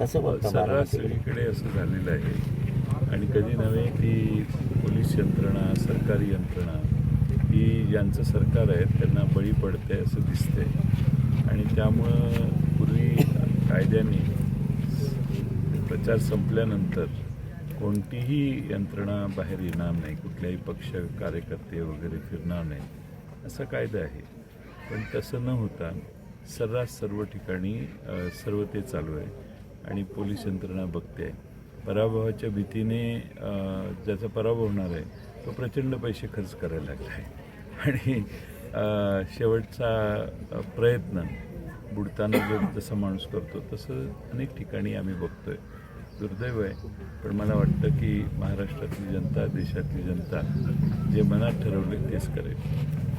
कसं बघता सर्रास सगळीकडे असं झालेलं आहे. आणि कधी नव्हे की पोलीस यंत्रणा सरकारी यंत्रणा ही ज्यांचं सरकार आहे त्यांना बळी पडते असं दिसतंय. आणि त्यामुळं पूर्वी कायद्याने प्रचार संपल्यानंतर कोणतीही यंत्रणा बाहेर येणार नाही कुठल्याही पक्ष कार्यकर्ते वगैरे फिरणार नाही असा कायदा आहे. पण तसं न होता सर्रास सर्व ठिकाणी सर्व ते चालू आहे. आणि पोलीस यंत्रणा बघते. पराभवाच्या भीतीने ज्याचा पराभव होणार आहे तो प्रचंड पैसे खर्च करायला लागला आहे. आणि शेवटचा प्रयत्न बुडताना जो जसा माणूस करतो तसं अनेक ठिकाणी आम्ही बघतोय. दुर्दैव आहे. पण मला वाटतं की महाराष्ट्रातली जनता देशातली जनता जे मनात ठरवले तेच करेल.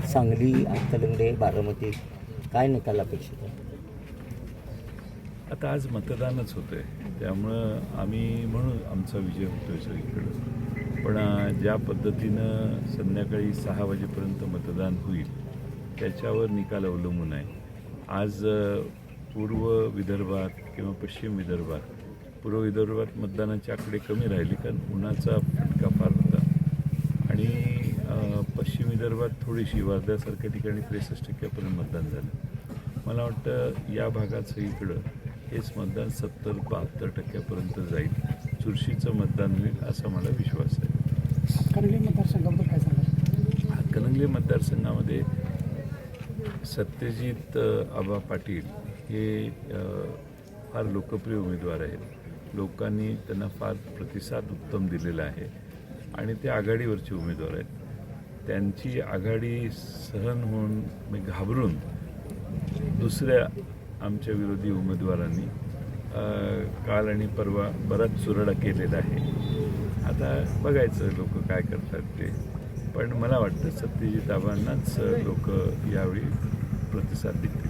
सांगली हातकलंगडे बारामती काय निकाल अपेक्षित आहे? आता आज मतदानच होतं आहे त्यामुळं आम्ही म्हणून आमचा विजय होतो आहे सगळीकडं. पण ज्या पद्धतीनं संध्याकाळी सहा वाजेपर्यंत मतदान होईल त्याच्यावर निकाल अवलंबून आहे. आज पूर्व विदर्भात किंवा पश्चिम विदर्भात पूर्व विदर्भात मतदानाचे आकडे कमी राहिले कारण उन्हाचा फटका फार होता. आणि पश्चिम विदर्भात थोडीशी वर्ध्यासारख्या ठिकाणी त्रेसष्ट टक्क्यापर्यंत मतदान झालं. मला वाटतं या भागात सगळीकडं हेच मतदान सत्तर बहात्तर टक्क्यापर्यंत जाईल. चुरशीचं मतदान होईल असा मला विश्वास आहे. हातकणंगले मतदारसंघाबद्दल काय सांगाल हातकणंगले मतदारसंघामध्ये सत्यजित आबा पाटील हे फार लोकप्रिय उमेदवार आहेत. लोकांनी त्यांना फार प्रतिसाद उत्तम दिलेला आहे. आणि ते आघाडीवरचे उमेदवार आहेत. त्यांची आघाडी सहन होऊन म्हणजे घाबरून दुसऱ्या आमच्या विरोधी उमेदवारांनी काल आणि परवा बराच चुरडा केलेला आहे. आता बघायचं लोक काय करतात ते. पण मला वाटतं सत्यजित आबांनाच लोक यावेळी प्रतिसाद देतील.